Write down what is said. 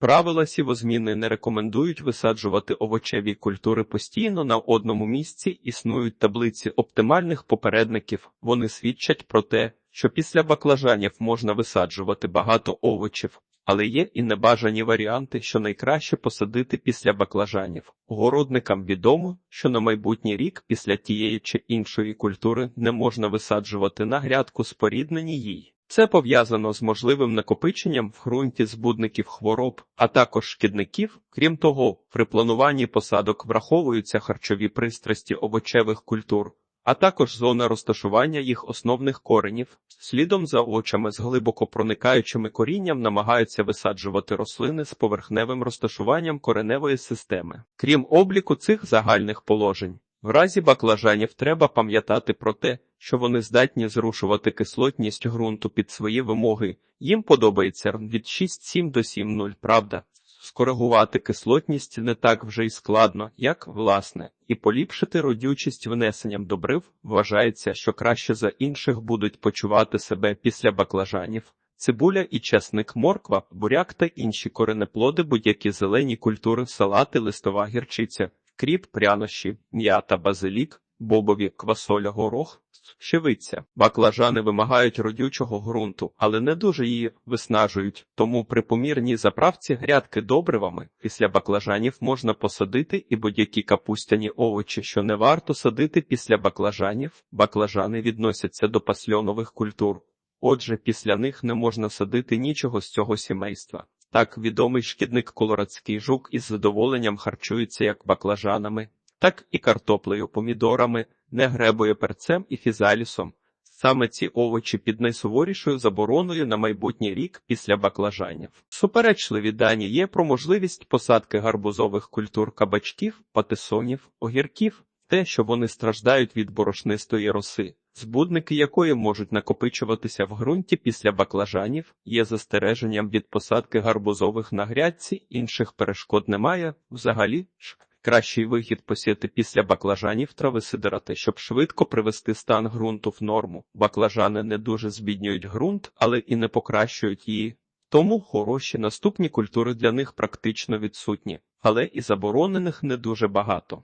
Правила сівозміни не рекомендують висаджувати овочеві культури постійно на одному місці. Існують таблиці оптимальних попередників. Вони свідчать про те, що після баклажанів можна висаджувати багато овочів. Але є і небажані варіанти, що найкраще посадити після баклажанів. Городникам відомо, що на майбутній рік після тієї чи іншої культури не можна висаджувати на грядку споріднені їй. Це пов'язано з можливим накопиченням в ґрунті збудників хвороб, а також шкідників. Крім того, при плануванні посадок враховуються харчові пристрасті овочевих культур, а також зона розташування їх основних коренів. Слідом за овочами з глибоко проникаючими корінням намагаються висаджувати рослини з поверхневим розташуванням кореневої системи. Крім обліку цих загальних положень, в разі баклажанів треба пам'ятати про те, що вони здатні зрушувати кислотність ґрунту під свої вимоги. Їм подобається від 6,7 до 7,0, правда. Скоригувати кислотність не так вже й складно, як власне, і поліпшити родючість внесенням добрив вважається, що краще за інших будуть почувати себе після баклажанів. Цибуля і чесник, морква, буряк та інші коренеплоди, будь-які зелені культури, салати, листова гірчиця, кріп, прянощі, м'ята, базилік, бобові, квасоля, горох, щевиця. Баклажани вимагають родючого ґрунту, але не дуже її виснажують, тому при помірній заправці грядки добривами після баклажанів можна посадити і будь-які капустяні овочі, що не варто садити після баклажанів. Баклажани відносяться до пасльонових культур. Отже, після них не можна садити нічого з цього сімейства. Так відомий шкідник колорадський жук із задоволенням харчується як баклажанами, так і картоплею, помідорами, не гребує перцем і фізалісом. Саме ці овочі під найсуворішою забороною на майбутній рік після баклажанів. Суперечливі дані є про можливість посадки гарбузових культур кабачків, патисонів, огірків, те, що вони страждають від борошнистої роси, збудники якої можуть накопичуватися в ґрунті після баклажанів, є застереженням від посадки гарбузових на грядці, інших перешкод немає, взагалі ж. Кращий вихід посіяти після баклажанів трави сидирати, щоб швидко привести стан ґрунту в норму. Баклажани не дуже збіднюють ґрунт, але і не покращують її. Тому хороші наступні культури для них практично відсутні, але і заборонених не дуже багато.